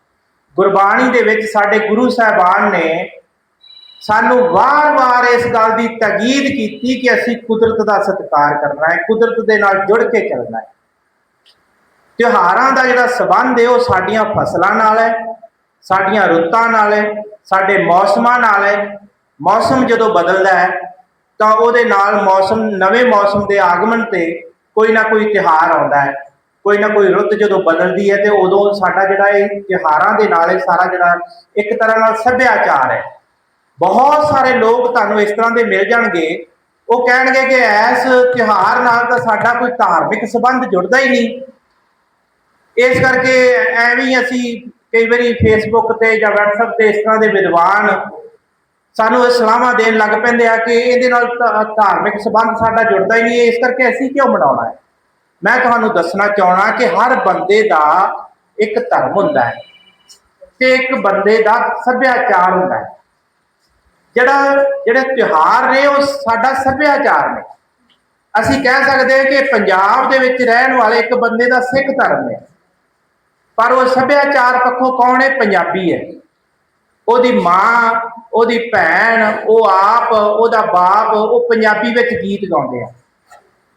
F: ਗੁਰਬਾਣੀ ਦੇ ਵਿੱਚ ਸਾਡੇ ਗੁਰੂ ਸਾਹਿਬਾਨ ਨੇ ਸਾਨੂੰ ਵਾਰ-ਵਾਰ ਇਸ ਗੱਲ ਦੀ ਤਾਕੀਦ ਕੀਤੀ ਕਿ ਅਸੀਂ ਕੁਦਰਤ ਦਾ ਸਤਿਕਾਰ ਕਰਨਾ ਹੈ, ਕੁਦਰਤ ਦੇ ਨਾਲ ਜੁੜ ਕੇ ਚੱਲਣਾ ਹੈ। ਤਿਉਹਾਰਾਂ ਦਾ ਜਿਹੜਾ ਸਬੰਧ ਹੈ, ਉਹ ਸਾਡੀਆਂ ਫਸਲਾਂ ਨਾਲ ਹੈ, ਸਾਡੀਆਂ ਰੁੱਤਾਂ ਨਾਲ ਹੈ, ਸਾਡੇ ਮੌਸਮਾਂ ਨਾਲ ਹੈ। ਮੌਸਮ ਜਦੋਂ ਬਦਲਦਾ ਹੈ, ਤਾਂ ਉਹਦੇ ਨਾਲ ਮੌਸਮ, ਨਵੇਂ ਮੌਸਮ ਦੇ ਆਗਮਨ ਤੇ ਕੋਈ ਨਾ ਕੋਈ ਤਿਉਹਾਰ ਆਉਂਦਾ ਹੈ। ਕੋਈ ਨਾ ਕੋਈ ਰੁੱਤ ਜਦੋਂ ਬਦਲਦੀ ਹੈ, ਤੇ ਉਦੋਂ ਸਾਡਾ ਜਿਹੜਾ ਇਹ ਤਿਉਹਾਰਾਂ ਦੇ ਨਾਲ ਇਹ ਸਾਰਾ ਜਿਹੜਾ ਇੱਕ ਤਰ੍ਹਾਂ ਨਾਲ ਸੱਭਿਆਚਾਰ ਹੈ। ਬਹੁਤ ਸਾਰੇ ਲੋਕ ਤੁਹਾਨੂੰ ਇਸ ਤਰ੍ਹਾਂ ਦੇ ਮਿਲ ਜਾਣਗੇ। ਉਹ ਕਹਿਣਗੇ ਕਿ ਇਸ ਤਿਉਹਾਰ ਨਾਲ ਤਾਂ ਸਾਡਾ ਕੋਈ ਧਾਰਮਿਕ ਸੰਬੰਧ ਜੁੜਦਾ ਹੀ ਨਹੀਂ। ਇਸ ਕਰਕੇ ਐਵੇਂ ਅਸੀਂ ਕਈ ਵਾਰੀ ਫੇਸਬੁੱਕ ਤੇ ਜਾਂ WhatsApp ਤੇ ਇਸ ਤਰ੍ਹਾਂ ਦੇ ਵਿਦਵਾਨ ਸਾਨੂੰ ਇਹ ਸਲਾਹਾਂ ਦੇਣ ਲੱਗ ਪੈਂਦੇ ਆ ਕਿ ਇਹਦੇ ਨਾਲ ਧਾਰਮਿਕ ਸੰਬੰਧ ਸਾਡਾ ਜੁੜਦਾ ਹੀ ਨਹੀਂ। ਇਸ ਕਰਕੇ ਅਸੀਂ ਕਿਉਂ ਮਨਾਉਣਾ ਹੈ? ਮੈਂ ਤੁਹਾਨੂੰ ਦੱਸਣਾ ਚਾਹਣਾ ਕਿ ਹਰ ਬੰਦੇ ਦਾ ਇੱਕ ਧਰਮ ਹੁੰਦਾ ਹੈ ਤੇ ਇੱਕ ਬੰਦੇ ਦਾ ਸੱਭਿਆਚਾਰ ਹੁੰਦਾ ਹੈ। ਜਿਹੜਾ ਜਿਹੜੇ ਤਿਉਹਾਰ ਨੇ ਉਹ ਸਾਡਾ ਸੱਭਿਆਚਾਰ ਨੇ। ਅਸੀਂ ਕਹਿ ਸਕਦੇ ਹਾਂ ਕਿ ਪੰਜਾਬ ਦੇ ਵਿੱਚ ਰਹਿਣ ਵਾਲੇ ਇੱਕ ਬੰਦੇ ਦਾ ਸਿੱਖ ਧਰਮ ਹੈ। ਪਰ ਉਹ ਸੱਭਿਆਚਾਰ ਪੱਖੋਂ ਕੌਣ ਹੈ? ਪੰਜਾਬੀ ਹੈ। ਉਹਦੀ ਮਾਂ, ਉਹਦੀ ਭੈਣ, ਉਹ ਆਪ, ਉਹਦਾ ਬਾਪ, ਉਹ ਪੰਜਾਬੀ ਵਿੱਚ ਗੀਤ ਗਾਉਂਦੇ ਆ।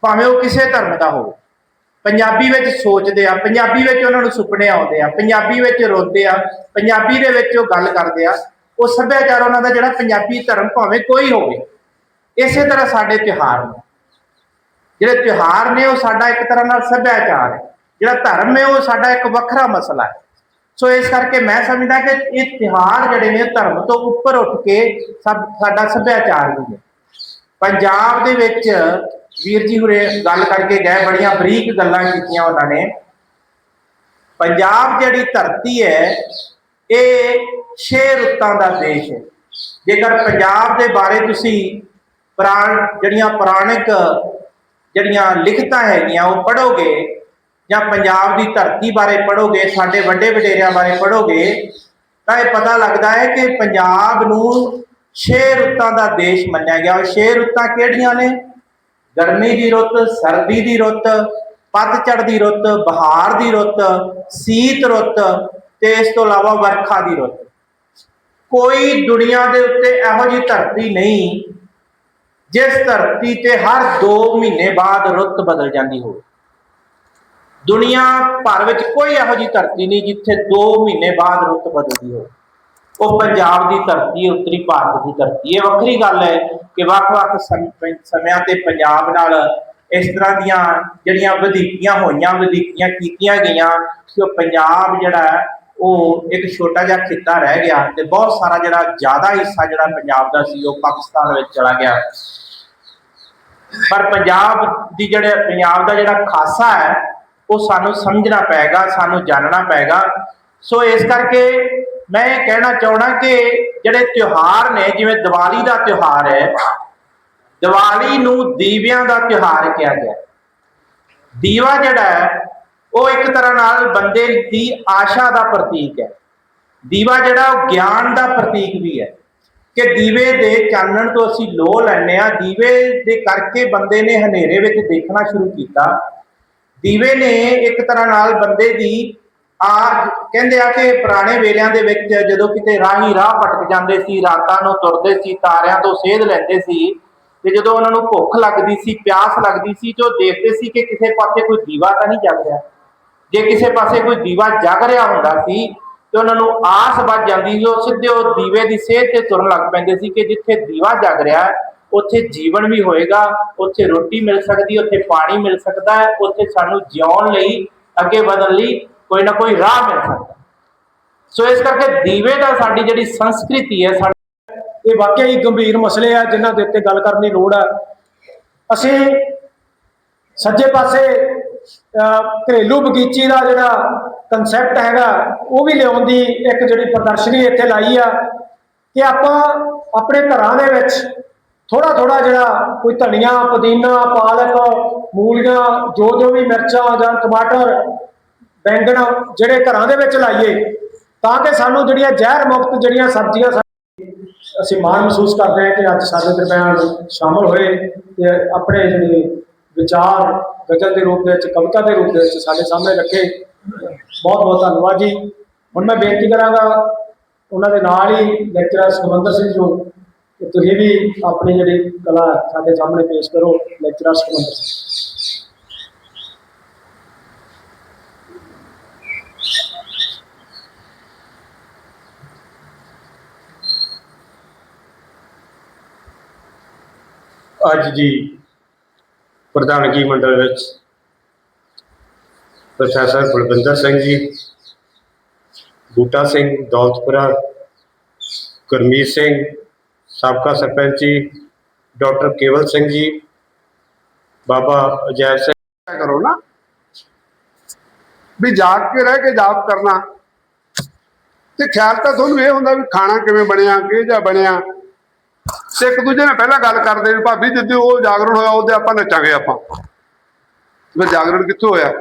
F: ਭਾਵੇਂ ਉਹ ਕਿਸੇ ਧਰਮ ਦਾ ਹੋਵੇ। ਪੰਜਾਬੀ ਵਿੱਚ ਸੋਚਦੇ ਆ, ਪੰਜਾਬੀ ਵਿੱਚ ਉਹਨਾਂ ਨੂੰ ਸੁਪਨੇ ਆਉਂਦੇ ਆ, ਪੰਜਾਬੀ ਵਿੱਚ ਰੋਂਦੇ ਆ, ਪੰਜਾਬੀ ਦੇ ਵਿੱਚ ਉਹ ਗੱਲ ਕਰਦੇ ਆ। ਉਹ ਸੱਭਿਆਚਾਰ ਉਹਨਾਂ ਦਾ ਜਿਹੜਾ ਪੰਜਾਬੀ ਧਰਮ ਭਾਵੇਂ ਕੋਈ ਹੋਵੇ, ਇਸੇ ਤਰ੍ਹਾਂ ਸਾਡੇ ਤਿਉਹਾਰ ਨੇ। ਜਿਹੜੇ ਤਿਉਹਾਰ ਨੇ, ਉਹ ਸਾਡਾ ਇੱਕ ਤਰ੍ਹਾਂ ਨਾਲ ਸੱਭਿਆਚਾਰ ਹੈ। ਜਿਹੜਾ ਧਰਮ ਹੈ, ਉਹ ਸਾਡਾ ਇੱਕ ਵੱਖਰਾ ਮਸਲਾ ਹੈ। ਸੋ ਇਸ ਕਰਕੇ ਮੈਂ ਸਮਝਦਾ ਕਿ ਇਹ ਤਿਉਹਾਰ ਜਿਹੜੇ ਨੇ ਧਰਮ ਤੋਂ ਉੱਪਰ ਉੱਠ ਕੇ ਸਭ, ਸਾਡਾ ਸੱਭਿਆਚਾਰ ਵੀ ਹੈ। ਪੰਜਾਬ ਦੇ ਵਿੱਚ ਵੀਰ ਜੀ ਹੁਰੇ ਗੱਲ ਕਰਕੇ ਗਏ, ਬੜੀਆਂ ਬਰੀਕ ਗੱਲਾਂ ਕੀਤੀਆਂ ਉਹਨਾਂ ਨੇ। ਪੰਜਾਬ ਜਿਹੜੀ ਧਰਤੀ ਹੈ ਇਹ ਛੇ ਰੁੱਤਾਂ ਦਾ ਦੇਸ਼ ਹੈ। ਜੇਕਰ ਪੰਜਾਬ ਦੇ ਬਾਰੇ ਤੁਸੀਂ ਪੁਰਾਣ ਜਿਹੜੀਆਂ ਪੁਰਾਣਿਕ ਜਿਹੜੀਆਂ ਲਿਖਤਾਂ ਹੈਗੀਆਂ ਉਹ ਪੜੋਗੇ ਜਾਂ ਪੰਜਾਬ ਦੀ ਧਰਤੀ ਬਾਰੇ ਪੜੋਗੇ ਸਾਡੇ ਵੱਡੇ ਵਡੇਰਿਆਂ ਬਾਰੇ ਪੜੋਗੇ ਤਾਂ ਇਹ ਪਤਾ ਲੱਗਦਾ ਹੈ ਕਿ ਪੰਜਾਬ ਨੂੰ ਛੇ ਰੁੱਤਾਂ ਦਾ ਦੇਸ਼ ਮੰਨਿਆ ਗਿਆ। ਉਹ ਛੇ ਰੁੱਤਾਂ ਕਿਹੜੀਆਂ ਨੇ? ਗਰਮੀ ਦੀ ਰੁੱਤ, ਸਰਦੀ ਦੀ ਰੁੱਤ, ਪਤਝੜ ਦੀ ਰੁੱਤ, ਬਹਾਰ ਦੀ ਰੁੱਤ, ਸੀਤ ਰੁੱਤ ਤੇ ਇਸ ਤੋਂ ਇਲਾਵਾ ਵਰਖਾ ਦੀ ਰੁੱਤ। ਕੋਈ ਦੁਨੀਆ ਦੇ ਉੱਤੇ ਇਹੋ ਜਿਹੀ ਧਰਤੀ ਨਹੀਂ ਜਿਸ ਧਰਤੀ ਤੇ ਹਰ 2 ਮਹੀਨੇ ਬਾਅਦ ਰੁੱਤ ਬਦਲ ਜਾਂਦੀ ਹੋਵੇ। ਦੁਨੀਆ ਭਰ ਵਿੱਚ ਕੋਈ ਇਹੋ ਜਿਹੀ ਧਰਤੀ ਨਹੀਂ ਜਿੱਥੇ 2 ਮਹੀਨੇ ਬਾਅਦ ਰੁੱਤ ਬਦਲਦੀ ਹੋਵੇ। ਉਹ ਪੰਜਾਬ ਦੀ ਧਰਤੀ ਉੱਤਰੀ ਭਾਰਤ ਦੀ ਧਰਤੀ ਇਹ ਵੱਖਰੀ ਗੱਲ ਹੈ ਕਿ ਵੱਖ-ਵੱਖ ਸਮਿਆਂ ਤੇ ਪੰਜਾਬ ਨਾਲ ਇਸ ਤਰ੍ਹਾਂ ਦੀਆਂ ਜਿਹੜੀਆਂ ਵਧੀਕੀਆਂ ਹੋਈਆਂ ਵਧੀਕੀਆਂ ਕੀਤੀਆਂ ਗਈਆਂ ਕਿ ਉਹ ਪੰਜਾਬ ਜਿਹੜਾ ਹੈ, ਉਹ ਇੱਕ ਛੋਟਾ ਜਿਹਾ ਖਿੱਤਾ ਰਹਿ ਗਿਆ ਤੇ ਬਹੁਤ ਸਾਰਾ ਜਿਹੜਾ ਜ਼ਿਆਦਾ ਹਿੱਸਾ ਜਿਹੜਾ ਪੰਜਾਬ ਦਾ ਸੀ, ਉਹ ਪਾਕਿਸਤਾਨ ਵਿੱਚ ਚਲਾ ਗਿਆ। ਪਰ ਪੰਜਾਬ ਦੀ ਜਿਹੜੇ, ਪੰਜਾਬ ਦਾ ਜਿਹੜਾ ਖਾਸਾ ਹੈ, ਉਹ ਸਾਨੂੰ ਸਮਝਣਾ ਪਏਗਾ, ਸਾਨੂੰ ਜਾਣਨਾ ਪਏਗਾ। ਸੋ ਇਸ ਕਰਕੇ ਮੈਂ ਇਹ ਕਹਿਣਾ ਚਾਹਣਾ ਕਿ ਜਿਹੜੇ ਤਿਉਹਾਰ ਨੇ, ਜਿਵੇਂ ਦੀਵਾਲੀ ਦਾ ਤਿਉਹਾਰ ਹੈ, ਦੀਵਾਲੀ ਨੂੰ ਦੀਵਿਆਂ ਦਾ ਤਿਉਹਾਰ ਕਿਹਾ ਗਿਆ। ਦੀਵਾ ਜਿਹੜਾ ਹੈ ਉਹ ਇੱਕ ਤਰ੍ਹਾਂ ਨਾਲ ਬੰਦੇ ਦੀ ਆਸ਼ਾ ਦਾ ਪ੍ਰਤੀਕ ਹੈ। ਦੀਵਾ ਜਿਹੜਾ, ਉਹ ਗਿਆਨ ਦਾ ਪ੍ਰਤੀਕ ਵੀ ਹੈ ਕਿ ਦੀਵੇ ਦੇ ਚਾਨਣ ਤੋਂ ਅਸੀਂ ਲੋ ਲੈਂਦੇ ਆ ਦੀਵੇ ਦੇ ਕਰਕੇ ਬੰਦੇ ਨੇ ਹਨੇਰੇ ਵਿੱਚ ਦੇਖਣਾ ਸ਼ੁਰੂ ਕੀਤਾ। ਦੀਵੇ ਨੇ ਇੱਕ ਤਰ੍ਹਾਂ ਨਾਲ ਬੰਦੇ ਦੀ ਆ ਕਹਿੰਦੇ ਆ ਕਿ ਪੁਰਾਣੇ ਵੇਲਿਆਂ ਦੇ ਵਿੱਚ ਜਦੋਂ ਕਿਤੇ ਰਾਹੀ ਰਾਹ ਭਟਕ ਜਾਂਦੇ ਸੀ, ਰਾਤਾਂ ਨੂੰ ਤੁਰਦੇ ਸੀ, ਤਾਰਿਆਂ ਤੋਂ ਸੇਧ ਲੈਂਦੇ ਸੀ ਤੇ ਜਦੋਂ ਉਹਨਾਂ ਨੂੰ ਭੁੱਖ ਲੱਗਦੀ ਸੀ, ਪਿਆਸ ਲੱਗਦੀ ਸੀ ਤੇ ਉਹ ਦੇਖਦੇ ਸੀ ਕਿ ਕਿਸੇ ਪਾਸੇ ਕੋਈ ਦੀਵਾ ਤਾਂ ਨਹੀਂ ਜਗ ਰਿਹਾ। ਜੇ ਕਿਸੇ ਪਾਸੇ ਕੋਈ ਦੀਵਾ ਜਗ ਰਿਹਾ ਹੁੰਦਾ ਸੀ ਤੇ ਉਹਨਾਂ ਨੂੰ ਆਸ ਵੱਜ ਜਾਂਦੀ ਸੀ, ਉਹ ਸਿੱਧੇ ਉਹ ਦੀਵੇ ਦੀ ਸੇਧ ਤੇ ਤੁਰਨ ਲੱਗ ਪੈਂਦੇ ਸੀ ਕਿ ਜਿੱਥੇ ਦੀਵਾ ਜਗ ਰਿਹਾ ਉੱਥੇ ਜੀਵਨ ਵੀ ਹੋਏਗਾ, ਉੱਥੇ ਰੋਟੀ ਮਿਲ ਸਕਦੀ ਉੱਥੇ ਪਾਣੀ ਮਿਲ ਸਕਦਾ ਹੈ, ਉੱਥੇ ਸਾਨੂੰ ਜਿਉਣ ਲਈ, ਅੱਗੇ ਵਧਣ ਲਈ ਕੋਈ ਨਾ ਕੋਈ ਰਾਹ ਮਿਲ ਸਕਦਾ। ਸੋ ਇਸ ਕਰਕੇ ਦੀਵੇ ਦਾ ਸਾਡੀ ਜਿਹੜੀ ਸੰਸਕ੍ਰਿਤੀ ਹੈ, ਸਾਡੀ
E: ਇਹ ਵਾਕਿਆ ਹੀ ਗੰਭੀਰ ਮਸਲੇ ਆ, ਜਿਨ੍ਹਾਂ ਦੇ ਉੱਤੇ ਗੱਲ ਕਰਨ ਦੀ ਲੋੜ ਆ। ਅਸੀਂ ਸੱਜੇ ਪਾਸੇ ਘਰੇਲੂ ਬਗੀਚੀ ਦਾ ਜਿਹੜਾ ਕਨਸੈਪਟ ਹੈਗਾ, ਉਹ ਵੀ ਲਿਆਉਣ ਦੀ ਇੱਕ ਜਿਹੜੀ ਪ੍ਰਦਰਸ਼ਨੀ ਇੱਥੇ ਲਾਈ ਆ ਕਿ ਆਪਾਂ ਆਪਣੇ ਘਰਾਂ ਦੇ ਵਿੱਚ ਥੋੜਾ ਥੋੜਾ ਜਿਹੜਾ ਕੋਈ ਧਨੀਆ, ਪੁਦੀਨਾ, ਪਾਲਕ, ਮੂਲੀਆਂ, ਜੋ ਜੋ ਵੀ ਮਿਰਚਾਂ ਜਾਂ ਟਮਾਟਰ, ਬੈਂਗਣ ਜਿਹੜੇ ਘਰਾਂ ਦੇ ਵਿੱਚ ਲਾਈਏ, ਤਾਂ ਕਿ ਸਾਨੂੰ ਜਿਹੜੀਆਂ ਜ਼ਹਿਰ ਮੁਕਤ ਜਿਹੜੀਆਂ ਸਬਜ਼ੀਆਂ ਅਸੀਂ ਮਾਣ ਮਹਿਸੂਸ ਕਰਦੇ ਹਾਂ ਕਿ ਅੱਜ ਸਾਡੇ ਦਰਮਿਆਨ ਸ਼ਾਮਲ ਹੋਏ ਤੇ ਆਪਣੇ ਜਿਹੜੇ ਵਿਚਾਰ ਗਜ਼ਲ ਦੇ ਰੂਪ ਦੇ ਵਿੱਚ, ਕਵਿਤਾ ਦੇ ਰੂਪ ਦੇ ਵਿੱਚ ਸਾਡੇ ਸਾਹਮਣੇ ਰੱਖੇ। ਬਹੁਤ ਬਹੁਤ ਧੰਨਵਾਦ ਜੀ। ਹੁਣ ਮੈਂ ਬੇਨਤੀ ਕਰਾਂਗਾ ਉਹਨਾਂ ਦੇ ਨਾਲ ਹੀ ਲੈਕਚਰਰ ਸੁਖਵੰਦਰ ਸਿੰਘ ਜੀ ਨੂੰ ਤੁਸੀਂ ਵੀ ਆਪਣੀ ਜਿਹੜੀ ਕਲਾ ਸਾਡੇ ਸਾਹਮਣੇ ਪੇਸ਼ ਕਰੋ ਲੈਕਚਰਰ ਸੁਖਵੰਦਰ ਸਿੰਘ।
D: ਅੱਜ ਜੀ ਪ੍ਰਧਾਨਗੀ ਮੰਡਲ ਵਿੱਚ ਪ੍ਰੋਫੈਸਰ ਬਲਵਿੰਦਰ ਸਿੰਘ ਜੀ, ਬੂਟਾ ਸਿੰਘ ਦੌਲਤਪੁਰਾ, ਗੁਰਮੀਤ ਸਿੰਘ, ਸਾਬਕਾ ਸਰਪੰਚ ਜੀ, ਡਾਕਟਰ ਕੇਵਲ ਸਿੰਘ ਜੀ, ਬਾਬਾ ਅਜੈਬ ਸਿੰਘ
G: ਕਰੋ ਨਾ ਵੀ ਜਾਗ ਕੇ ਰਹਿ ਕੇ ਜਾਪ ਕਰਨਾ। ਤੇ ਖਿਆਲ ਤਾਂ ਤੁਹਾਨੂੰ ਇਹ ਹੁੰਦਾ ਵੀ ਖਾਣਾ ਕਿਵੇਂ ਬਣਿਆ, ਕਿਹੋ ਜਿਹਾ ਬਣਿਆ। ਤੇ ਇੱਕ ਦੂਜੇ ਨਾਲ ਪਹਿਲਾਂ ਗੱਲ ਕਰਦੇ ਵੀ ਭਾਬੀ ਜਿੱਦੇ ਉਹ ਜਾਗਰਣ ਹੋਇਆ, ਉਹਦੇ ਆਪਾਂ ਨੱਚਾਂਗੇ ਆਪਾਂ। ਫਿਰ ਜਾਗਰਣ ਕਿੱਥੋਂ ਹੋਇਆ?